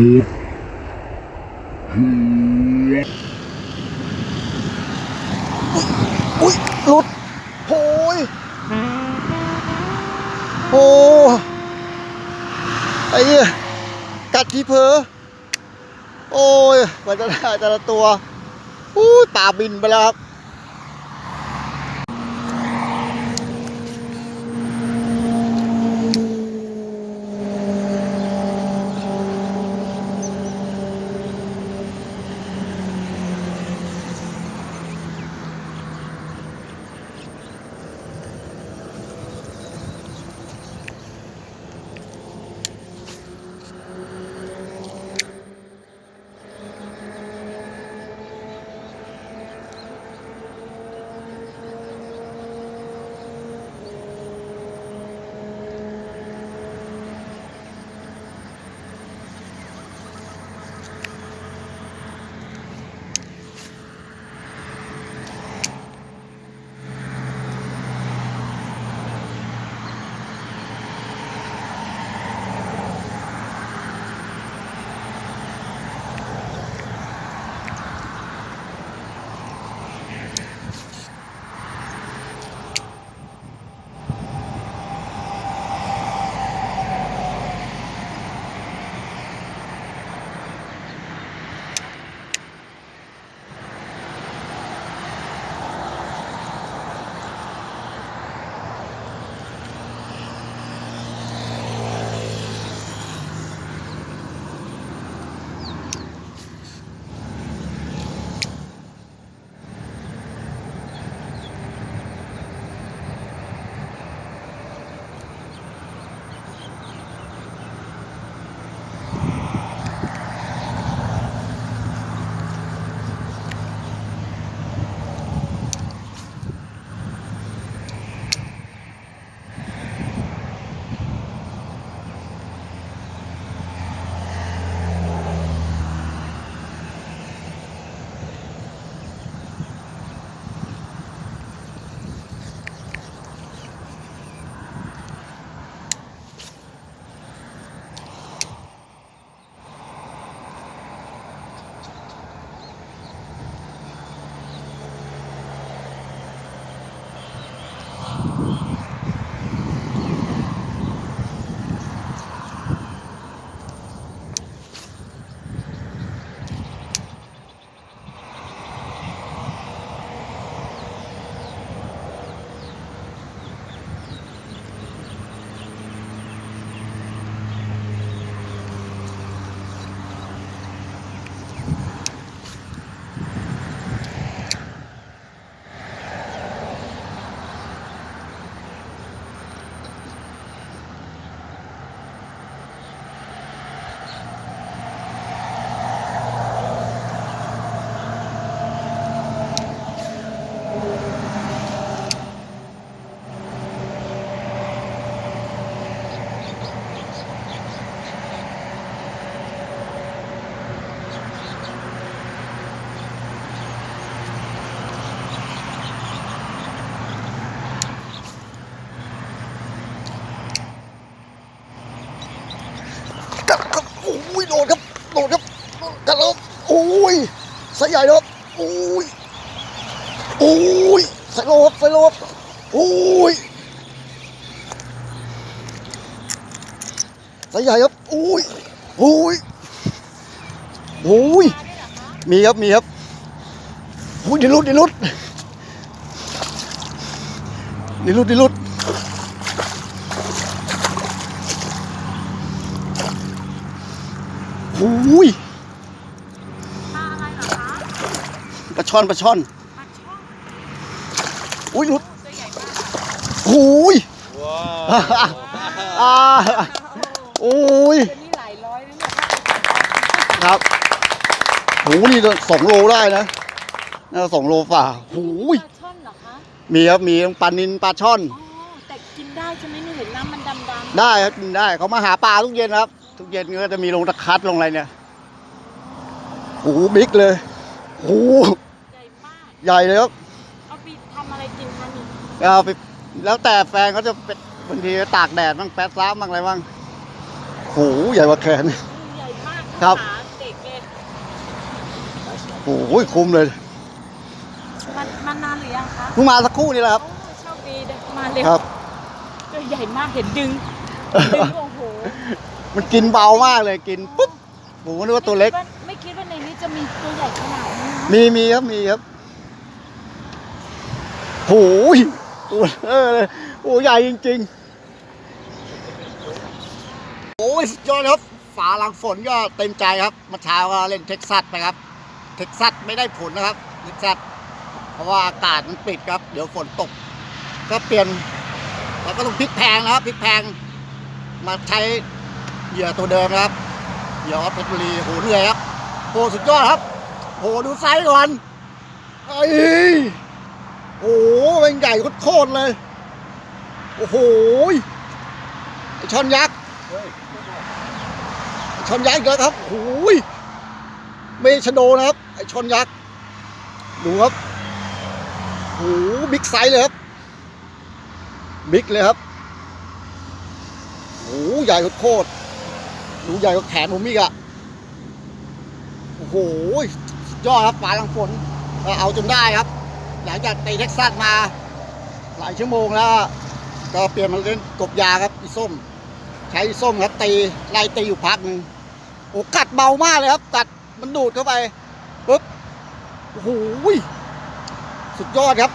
อุ้ยหลุดโอ้ยโอ้ไอ้เหี้ยกัดทีเพอโอ้ยกว่าจะได้แต่ละตัวอู้ยป่าบินไปแล้วครับ สายใหญ่ครับโอ้ยโอ้ยใส่โลครับใส่โลครับโอ้ยสายใหญ่ครับโอ้ยโอ้ยโอ้ยมีครับมีครับโอ้ยดี๋ยวหลุดดี๋ยวหลุดดี๋ยวหลุดดี๋ยวหลุดโอ้ย ปลาอะไรเหรอคะ ป ลาช่อนปลาช่อนปลาช่อนอุ้ยหลุดตัวใหญ่มากโอ้ยว้าอ่าโอ้ยตัวนี้หลายร้อยนะเนี่ยครับโหนี่สองโลได้นะน่าจะสองโลฝ่าโอ้ยปลาช่อนเหรอคะมีครับมีทั้งปลานินปลาช่อนอ๋อแต่กินได้ใช่ไหมหนูเห็นน้ำมันดำได้ครับกินได้เขามาหาปลาทุกเย็นครับ ทุกเย็นก็จะมีลงตะคัดลงอะไรเนี่ยโอ้โหบิ๊กเลยโอ้โหๆ ใหญ่มากใหญ่เลยครับเอาไปทำอะไรกินคะนี่เอาไปแล้วแต่แฟนเขาจะเป็นบางทีตากแดดบ้างแป๊ดซ้ำบ้างอะไรบ้างอโหใหญ่กว่าแขน ใหญ่มากครับ ขาเด็กเลยโอ้ยคุ้มเลยมันมานานหรือยังคะเพิ่งมาสักครู่นี่แหละครับ โอ้โชคดีเด็กมาเร็วครับ ตัวใหญ่มากเห็นดึงดึงโอ้โหมันกินเบามากเลยกินปุ๊บผมก็นึกว่าตัวเล็ก ไม่คิดว่าในนี้จะมีตัวใหญ่ขนาดนี้นะมีมีครับมีครับ โหยตัวเออเลยโอ้ใหญ่จริงๆ โอ้ยสุดยอดครับฝาหลังฝนก็เต็มใจครับมื่อเช้าก็เล่นเท็กซัสไปครับ เท็กซัสไม่ได้ผลนะครับเท็กซัสเพราะว่าอากาศมันปิดครับ เดี๋ยวฝนตก ก็เปลี่ยนแล้วก็ต้องพลิกแพงนะครับพลิกแพง มาใช้เหยื่อตัวเดิมนะครับเหยื่อออสเพชรบุรีโหเหนื่อยครับโหสุดยอดครับโหดูไซส์ก่อนไอ้ย โอ้โหเป็นใหญ่โคตรเลย โอ้โหไอช่อนยักษ์ชอนยักษ์อีกแล้วครับโอ้ยไม่ชโดนะครับ ไอชอนยักษ์ ดูครับโอ้โหบิ๊กไซส์เลยครับ บิ๊กเลยครับโอ้โหใหญ่โคตรดูใหญ่กว่าแขนผมอีกอะโอ้โหยอดครับฝาลังฝนเอาจนได้ครับ หลังจากตีเท็กซัสมา หลายชั่วโมงแล้ว ก็เปลี่ยนมาเล่นกบยาครับอีส้ม ใช้อีส้มครับตีไล่ตีอยู่พักหนึ่งโอ้กัดเบามากเลยครับ กัดมันดูดเข้าไปปุ๊บโอ้โหสุดยอดครับ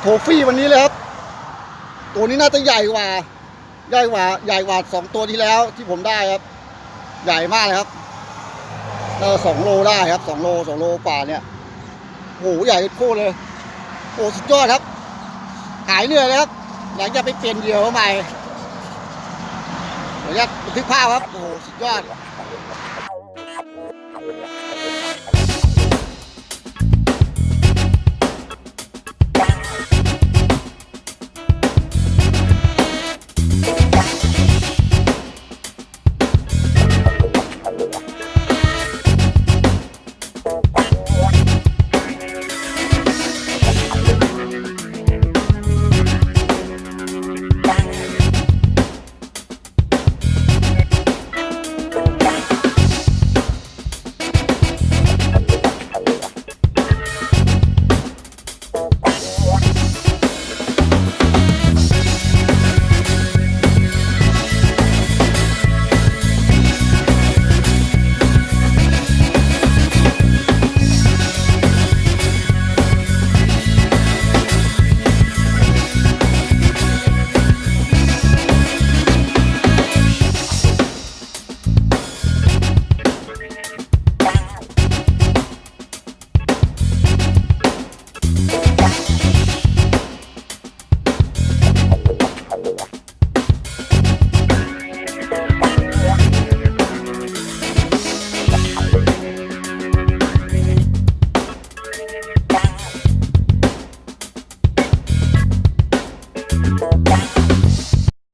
โทฟี่วันนี้เลยครับ ตัวนี้น่าจะใหญ่กว่า ใหญ่กว่า ใหญ่กว่าสองตัวที่แล้วที่ผมได้ครับ ใหญ่มากเลยครับเออสองโลได้ครับสองโลสองโลกว่าเนี่ย โอ้โหใหญ่โคตรเลยโอ้สุดยอดครับ หายเหนื่อยเลยครับ หลังจากไปเปลี่ยนเหยื่อเข้าใหม่เดี๋ยวจะบันทึกภาพครับ โอ้โหสุดยอด